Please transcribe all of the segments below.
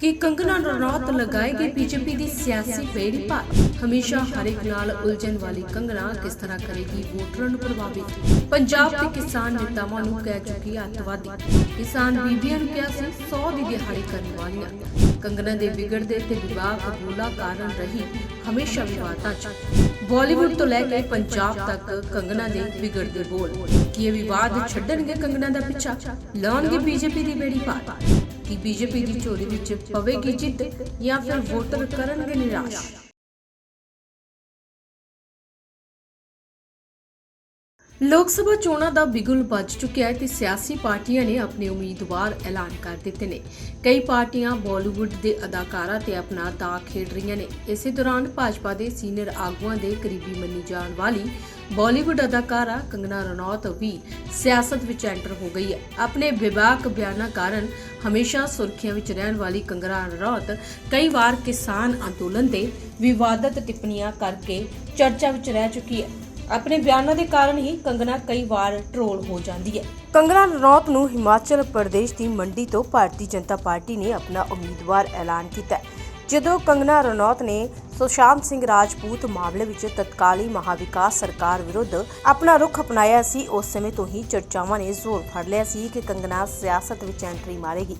ਕਿ ਕੰਗਨਾ ਰਣੌਤ ਲਗਾਏਗੀ ਬੀਜੇਪੀ ਦੀ ਸਿਆਸੀ ਬੇੜੀ ਪਾਰ ਹਮੇਸ਼ਾ ਹਰ ਇੱਕ ਨਾਲ ਉਲਝਣ ਵਾਲੀ ਕੰਗਨਾ ਕਿਸ ਤਰ੍ਹਾਂ ਕਰੇਗੀ ਵੋਟਰਾਂ ਨੂੰ ਪ੍ਰਭਾਵਿਤ? ਪੰਜਾਬ ਦੇ ਕਿਸਾਨ ਨੇਤਾਵਾਂ ਨੂੰ ਕਹਿ ਚੁੱਕੀ ਅੱਤਵਾਦੀ। ਕਿਸਾਨ ਬੀਬੀਆਂ ਨੂੰ ਕਿਹਾ ਸੀ 100 ਦੀ ਦਿਹਾੜੀ ਕਰਨ ਵਾਲੀਆਂ। ਕੰਗਨਾ ਦੇ ਵਿਗੜਦੇ ਤੇ ਵਿਵਾਹ ਕਬੂਲਾ ਕਾਰਨ ਰਹੀ ਹਮੇਸ਼ਾ ਵਿਵਾਦਾਂ 'ਚ। ਬਾਲੀਵੁੱਡ ਤੋਂ ਲੈ ਕੇ ਪੰਜਾਬ ਤੱਕ ਕੰਗਨਾ ਦੇ ਵਿਗੜਦੇ ਬੋਲ। ਕੀ ਇਹ ਵਿਵਾਦ ਛੱਡਣਗੇ ਕੰਗਨਾ ਦਾ ਪਿੱਛਾ? ਲਾਉਣਗੇ ਬੀਜੇਪੀ ਦੀ ਬੇੜੀ ਪਾਰ ਕਿ ਬੀਜੇਪੀ ਦੀ ਚੋਰੀ ਵਿੱਚ ਪਵੇਗੀ ਜਿੱਤ ਜਾਂ ਫਿਰ ਵੋਟਰ ਕਰਨਗੇ ਨਿਰਾਸ਼। ਲੋਕ ਸਭਾ ਚੋਣਾਂ ਦਾ ਬਿਗੁਲ ਵੱਜ ਚੁੱਕਿਆ ਹੈ ਤੇ ਸਿਆਸੀ ਪਾਰਟੀਆਂ ਨੇ ਆਪਣੇ ਉਮੀਦਵਾਰ ਐਲਾਨ ਕਰ ਦਿੱਤੇ ਨੇ। ਕਈ ਪਾਰਟੀਆਂ ਬਾਲੀਵੁੱਡ ਦੇ ਅਦਾਕਾਰਾਂ ਤੇ ਆਪਣਾ ਦਾਅ ਖੇਡ ਰਹੀਆਂ ਨੇ। ਇਸੇ ਦੌਰਾਨ ਭਾਜਪਾ ਦੇ ਸੀਨੀਅਰ ਆਗੂਆਂ ਦੇ ਕਰੀਬੀ ਮੰਨੀ ਜਾਣ ਵਾਲੀ ਬਾਲੀਵੁੱਡ ਅਦਾਕਾਰਾ ਕੰਗਨਾ ਰਣੌਤ ਵੀ ਸਿਆਸਤ ਵਿੱਚ ਐਂਟਰ ਹੋ ਗਈ ਹੈ। ਆਪਣੇ ਵਿਵਾਕ ਬਿਆਨਾਂ ਕਾਰਨ ਹਮੇਸ਼ਾ ਸੁਰਖੀਆਂ ਵਿੱਚ ਰਹਿਣ ਵਾਲੀ ਕੰਗਨਾ ਰਣੌਤ ਕਈ ਵਾਰ ਕਿਸਾਨ ਅੰਦੋਲਨ ਤੇ ਵਿਵਾਦਤ ਟਿੱਪਣੀਆਂ ਕਰਕੇ ਚਰਚਾ ਵਿੱਚ ਰਹਿ ਚੁੱਕੀ ਹੈ। ਆਪਣੇ ਬਿਆਨਾਂ ਦੇ ਕਾਰਨ ਹੀ ਕੰਗਨਾ ਕਈ ਵਾਰ ਟ੍ਰੋਲ ਹੋ ਜਾਂਦੀ ਹੈ। ਕੰਗਨਾ ਰਣੌਤ ਨੂੰ ਹਿਮਾਚਲ ਪ੍ਰਦੇਸ਼ ਦੀ ਮੰਡੀ ਤੋਂ ਭਾਰਤੀ ਜਨਤਾ ਪਾਰਟੀ ਨੇ ਆਪਣਾ ਉਮੀਦਵਾਰ ਐਲਾਨ ਕੀਤਾ ਜਦੋਂ ਕੰਗਨਾ ਰਣੌਤ ਨੇ ਸੁਸ਼ਾਂਤ ਸਿੰਘ ਰਾਜਪੂਤ ਮਾਮਲੇ ਵਿੱਚ ਤਤਕਾਲੀ ਮਹਾਵਿਕਾਸ ਸਰਕਾਰ ਵਿਰੁੱਧ ਆਪਣਾ ਰੁਖ ਅਪਣਾਇਆ ਸੀ, ਉਸ ਸਮੇਂ ਤੋਂ ਹੀ ਚਰਚਾਵਾਂ ਨੇ ਜ਼ੋਰ ਫੜ ਲਿਆ ਸੀ ਕਿ ਕੰਗਨਾ ਸਿਆਸਤ ਵਿੱਚ ਐਂਟਰੀ ਮਾਰੇਗੀ।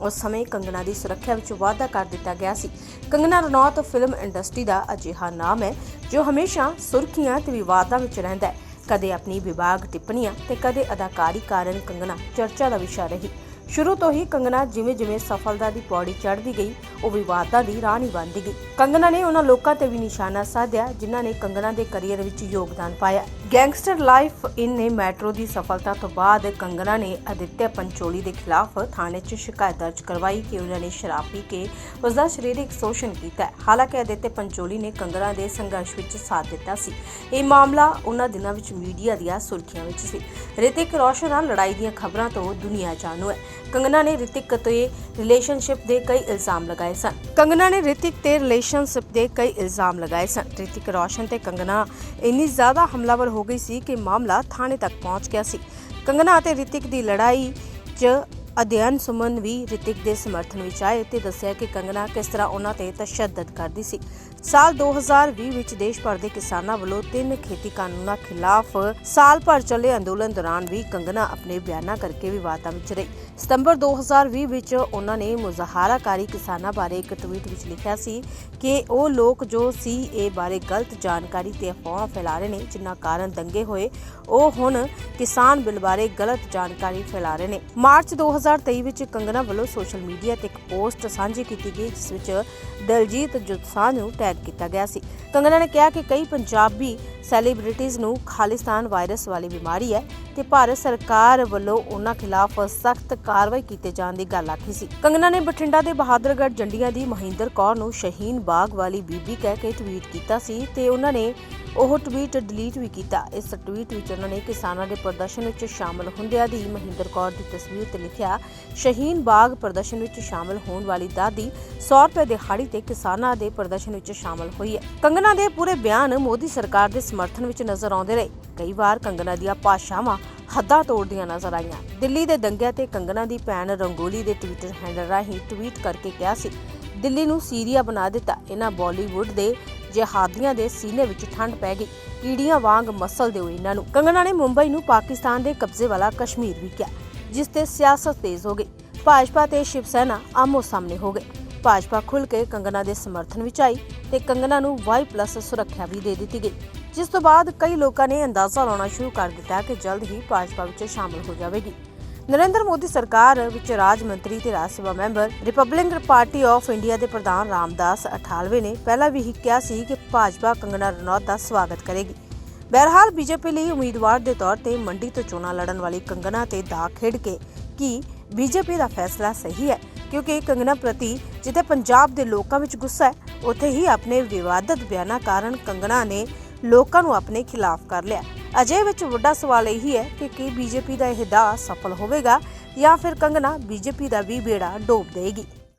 ਉਸ ਸਮੇਂ ਕੰਗਣਾ ਦੀ ਸੁਰੱਖਿਆ ਵਿੱਚ ਵਾਅਦਾ ਕਰ ਦਿੱਤਾ ਗਿਆ ਸੀ। ਕੰਗਣਾ ਰਣੌਤ ਫਿਲਮ ਇੰਡਸਟਰੀ ਦਾ ਅਜਿਹਾ ਨਾਮ ਹੈ, ਜੋ ਹਮੇਸ਼ਾ ਸੁਰਖੀਆਂ ਤੇ ਵਿਵਾਦਾਂ ਵਿੱਚ ਰਹਿੰਦਾ ਹੈ। ਕਦੇ ਆਪਣੀ ਵਿਵਾਗ ਟਿੱਪਣੀਆਂ ਤੇ ਕਦੇ ਅਦਾਕਾਰੀ ਕਾਰਨ ਕੰਗਣਾ ਚਰਚਾ ਦਾ ਵਿਸ਼ਾ ਰਹੀ। ਸ਼ੁਰੂ ਤੋਂ ਹੀ ਕੰਗਨਾ ਜਿਵੇਂ ਜਿਵੇਂ ਸਫਲਤਾ ਦੀ ਪੌੜੀ ਚੜ੍ਹਦੀ ਗਈ, ਉਹ ਵਿਵਾਦਾਂ ਦੀ ਰਾਣੀ ਬਣਦੀ ਗਈ। ਕੰਗਨਾ ਨੇ ਉਹਨਾਂ ਲੋਕਾਂ ਤੇ ਵੀ ਨਿਸ਼ਾਨਾ ਸਾਧਿਆ, ਜਿਨ੍ਹਾਂ ਨੇ ਕੰਗਨਾ ਦੇ ਕੈਰੀਅਰ ਵਿੱਚ ਯੋਗਦਾਨ ਪਾਇਆ। ਗੈਂਗਸਟਰ ਲਾਈਫ ਇਨ ਨੇ ਮੈਟਰੋ ਦੀ ਸਫਲਤਾ ਤੋਂ ਬਾਅਦ ਕੰਗਨਾ ਨੇ ਅਦਿੱਤਿਆ ਪੰਚੋਲੀ ਦੇ ਖਿਲਾਫ ਥਾਣੇ 'ਚ ਸ਼ਿਕਾਇਤ ਦਰਜ ਕਰਵਾਈ ਕਿ ਉਹਨਾਂ ਨੇ ਸ਼ਰਾਬ ਪੀ ਕੇ ਉਸ ਦਾ ਸਰੀਰਕ ਸ਼ੋਸ਼ਣ ਕੀਤਾ ਹੈ। ਹਾਲਾਂਕਿ ਅਦਿੱਤਿਆ ਪੰਚੋਲੀ ਨੇ ਕੰਗਨਾ ਦੇ ਸੰਘਰਸ਼ ਵਿੱਚ ਸਾਥ ਦਿੱਤਾ ਸੀ। ਇਹ ਮਾਮਲਾ ਉਹਨਾਂ ਦਿਨਾਂ ਵਿੱਚ ਮੀਡੀਆ ਦੀਆਂ ਸੁਰਖੀਆਂ ਵਿੱਚ ਸੀ। ਰਿਤਿਕ ਰੋਸ਼ਨ ਨਾਲ ਲੜਾਈ ਦੀਆਂ ਖਬਰਾਂ ਤੋਂ ਦੁਨੀਆ ਜਾਣੂ ਹੈ। ਕੰਗਨਾ ਨੇ ਰਿਤਿਕ ਤੇ ਰਿਲੇਸ਼ਨਸ਼ਿਪ ਦੇ ਕਈ ਇਲਜ਼ਾਮ ਲਗਾਏ ਸਨ। ਕੰਗਨਾ ਨੇ ਰਿਤਿਕ ਤੇ ਰਿਲੇਸ਼ਨਸ਼ਿਪ ਦੇ ਕਈ ਇਲਜ਼ਾਮ ਲਗਾਏ ਸਨ। ਰਿਤਿਕ ਰੋਸ਼ਨ ਤੇ ਕੰਗਨਾ ਇੰਨੀ ਜ਼ਿਆਦਾ ਹਮਲਾਵਰ ਹੋ ਗਈ ਸੀ ਕਿ ਮਾਮਲਾ ਥਾਣੇ ਤੱਕ ਪਹੁੰਚ ਗਿਆ ਸੀ। ਕੰਗਨਾ ਅਤੇ ਰਿਤਿਕ ਦੀ ਲੜਾਈ 'ਚ ਅਧਿਐਨ ਸੁਮਨ ਵੀ ਰਿਤਿਕ ਦੇ ਸਮਰਥਨ ਵਿੱਚ ਆਏ ਤੇ ਦੱਸਿਆ ਕਿ ਕੰਗਨਾ ਕਿਸ ਤਰ੍ਹਾਂ ਉਹਨਾਂ ਤੇ ਤਸ਼ੱਦਦ ਕਰਦੀ ਸੀ। ਸਾਲ 2020 ਵਿੱਚ ਦੇਸ਼ ਭਰ ਦੇ ਕਿਸਾਨਾਂ ਵੱਲੋਂ ਤਿੰਨ ਖੇਤੀ ਕਾਨੂੰਨਾਂ ਖਿਲਾਫ ਸਾਲ ਭਰ ਚੱਲੇ ਅੰਦੋਲਨ ਦੌਰਾਨ ਵੀ ਕੰਗਨਾ ਆਪਣੇ ਬਿਆਨਾਂ ਕਰਕੇ ਵਿਵਾਦਾਂ ਵਿੱਚ ਰਹੀ। ਸਤੰਬਰ 2020 ਵਿੱਚ ਉਹਨਾਂ ਨੇ ਮੁਜ਼ਾਹਰਾਕਾਰੀ ਕਿਸਾਨਾਂ ਬਾਰੇ ਇੱਕ ਟਵੀਟ ਵਿੱਚ ਲਿਖਿਆ ਸੀ ਕਿ ਉਹ ਲੋਕ ਜੋ ਸੀਏ ਬਾਰੇ ਗਲਤ ਜਾਣਕਾਰੀ ਤੇ ਅਫਵਾਹ ਫੈਲਾ ਰਹੇ ਨੇ, ਜਿਨ੍ਹਾਂ ਕਾਰਨ ਦੰਗੇ ਹੋਏ, ਉਹ ਹੁਣ ਕਿਸਾਨ ਬਿੱਲ ਬਾਰੇ ਗਲਤ ਜਾਣਕਾਰੀ ਫੈਲਾ ਰਹੇ ਨੇ। ਮਾਰਚ 2023 ਵਿੱਚ ਕੰਗਨਾ ਵੱਲੋਂ ਸੋਸ਼ਲ ਮੀਡੀਆ ਤੇ ਇੱਕ ਪੋਸਟ ਸਾਂਝੀ ਕੀਤੀ ਗਈ, ਜਿਸ ਵਿੱਚ ਦਲਜੀਤ ਜੁੱਥਾਂ ਨੂੰ ਟੈਗ ਕੀਤਾ ਗਿਆ ਸੀ। ਕੰਗਨਾ ਨੇ ਕਿਹਾ ਕਿ ਕਈ ਪੰਜਾਬੀ ਸੈਲੀਬ੍ਰਿਟੀਜ਼ ਨੂੰ ਖਾਲਿਸਤਾਨ ਵਾਇਰਸ ਵਾਲੀ ਬਿਮਾਰੀ ਹੈ ਤੇ ਭਾਰਤ ਸਰਕਾਰ ਵੱਲੋਂ ਉਹਨਾਂ ਖਿਲਾਫ ਸਖਤ ਕਾਰਵਾਈ ਕੀਤੇ ਜਾਣ ਦੀ ਗੱਲ ਆਖੀ ਸੀ। ਕੰਗਨਾ ਨੇ ਬਠਿੰਡਾ ਦੇ ਬਹਾਦਰਗੜ੍ਹ ਜੰਡੀਆਂ ਦੀ ਮਹਿੰਦਰ ਕੌਰ ਨੂੰ ਸ਼ਹੀਨ ਬਾਗ ਵਾਲੀ ਬੀਬੀ ਕਹਿ ਕੇ ਟਵੀਟ ਕੀਤਾ ਸੀ ਤੇ ਉਹਨਾਂ ਨੇ ਉਹ ਟਵੀਟ ਡਿਲੀਟ ਵੀ ਕੀਤਾ। ਇਸ ਟਵੀਟ ਵਿੱਚ ਉਹਨਾਂ ਨੇ ਕਿਸਾਨਾਂ ਦੇ ਪ੍ਰਦਰਸ਼ਨ ਵਿੱਚ ਸ਼ਾਮਲ ਹੁੰਦਿਆਂ ਦੀ ਮਹਿੰਦਰ ਕੌਰ ਦੀ ਤਸਵੀਰ ਤੇ ਲਿਖਿਆ, ਸ਼ਹੀਨ ਬਾਗ ਪ੍ਰਦਰਸ਼ਨ ਵਿੱਚ ਸ਼ਾਮਲ ਹੋਣ ਵਾਲੀ ਦਾਦੀ 100 ਰੁਪਏ ਦਿਹਾੜੀ ਤੇ ਕਿਸਾਨਾਂ ਦੇ ਪ੍ਰਦਰਸ਼ਨ ਵਿੱਚ ਸ਼ਾਮਲ ਹੋਈ ਹੈ। ਕੰਗਨਾ ਦੇ ਪੂਰੇ ਬਿਆਨ ਮੋਦੀ ਸਰਕਾਰ ਦੇ ਸਮਰਥਨ ਵਿੱਚ ਨਜ਼ਰ ਆਉਂਦੇ ਰਹੇ। ਕਈ ਵਾਰ ਕੰਗਨਾ ਦੀਆਂ ਭਾਸ਼ਾਵਾਂ ਹੱਦਾਂ ਤੋੜਦੀਆਂ ਨਜ਼ਰ ਆਈਆਂ। ਦਿੱਲੀ ਦੇ ਦੰਗਿਆਂ ਤੇ ਕੰਗਨਾ ਦੀ ਭੈਣ ਰੰਗੋਲੀ ਦੇ ਟਵਿੱਟਰ ਹੈਂਡਲ ਰਾਹੀਂ ਟਵੀਟ ਕਰਕੇ ਕਿਹਾ ਸੀ, ਦਿੱਲੀ ਨੂੰ ਸੀਰੀਆ ਬਣਾ ਦਿੱਤਾ। ਇਹਨਾਂ ਬਾਲੀਵੁੱਡ ਦੇ ਜਿਹਾਦੀਆਂ ਦੇ ਸੀਨੇ ਵਿੱਚ ਠੰਡ ਪੈ ਗਈ, ਕੀੜੀਆਂ ਵਾਂਗ ਮਸਲ ਦਿਓ ਇਹਨਾਂ ਨੂੰ। ਕੰਗਨਾ ਨੇ ਮੁੰਬਈ ਨੂੰ ਪਾਕਿਸਤਾਨ ਦੇ ਕਬਜ਼ੇ ਵਾਲਾ ਕਸ਼ਮੀਰ ਵੀ ਕਿਹਾ, ਜਿਸ ਤੇ ਸਿਆਸਤ ਤੇਜ਼ ਹੋ ਗਈ। ਭਾਜਪਾ ਤੇ ਸ਼ਿਵ ਸੈਨਾ ਆਮੋ ਸਾਹਮਣੇ ਹੋ ਗਏ। ਭਾਜਪਾ ਖੁੱਲ ਕੇ ਕੰਗਣਾ ਦੇ ਸਮਰਥਨ ਵਿੱਚ ਆਈ ਤੇ ਕੰਗਨਾ ਨੂੰ ਵਾਈ ਪਲੱਸ ਸੁਰੱਖਿਆ ਵੀ ਦੇ ਦਿੱਤੀ ਗਈ। ਜਿਸ ਤੋਂ ਬਾਅਦ ਕਈ ਲੋਕਾਂ ਨੇ ਅੰਦਾਜ਼ਾ ਲਾਉਣਾ ਸ਼ੁਰੂ ਕਰ ਦਿੱਤਾ ਕਿ ਜਲਦ ਹੀ ਭਾਜਪਾ ਵਿੱਚ ਸ਼ਾਮਲ ਹੋ ਜਾਵੇਗੀ। ਨਰਿੰਦਰ ਮੋਦੀ ਸਰਕਾਰ ਵਿੱਚ ਰਾਜ ਮੰਤਰੀ ਤੇ Raj Sabha member Republican party of India ਦੇ ਪ੍ਰਧਾਨ ਰਾਮਦਾਸ ਅਠਾਲਵੇ ਨੇ ਪਹਿਲਾਂ ਵੀ ਹੀ ਕਿਹਾ ਸੀ ਕਿ ਭਾਜਪਾ ਕੰਗਣਾ ਰਣੌਤ ਦਾ ਸਵਾਗਤ ਕਰੇਗੀ। ਬਹਰਹਾਲ ਬੀਜੇਪੀ ਲਈ ਉਮੀਦਵਾਰ ਦੇ ਤੌਰ ਤੇ ਮੰਡੀ ਤੋਂ ਚੋਣਾਂ ਲੜਨ ਵਾਲੀ ਕੰਗਣਾ ਤੇ ਦਾ ਖੇਡ ਕੇ ਕੀ ਬੀਜੇਪੀ ਦਾ ਫੈਸਲਾ ਸਹੀ ਹੈ? ਕਿਉਂਕਿ ਕੰਗਣਾ ਪ੍ਰਤੀ ਜਿੱਥੇ ਪੰਜਾਬ ਦੇ ਲੋਕਾਂ ਵਿੱਚ ਗੁੱਸਾ ਹੈ, ਉੱਥੇ ਹੀ ਆਪਣੇ ਵਿਵਾਦਤ ਬਿਆਨਾਂ ਕਾਰਨ ਕੰਗਣਾ ਨੇ ਲੋਕਾਂ ਨੂੰ ਆਪਣੇ ਖਿਲਾਫ ਕਰ ਲਿਆ। ਅਜੇ ਵਿੱਚ ਵੱਡਾ ਸਵਾਲ ਇਹ ਹੈ ਕਿ ਕੀ ਬੀਜੇਪੀ ਦਾ ਇਹ ਦਾਅ ਸਫਲ ਹੋਵੇਗਾ ਜਾਂ ਫਿਰ ਕੰਗਨਾ ਬੀਜੇਪੀ ਦਾ ਵੀ ਬੇੜਾ ਡੋਬ ਦੇਗੀ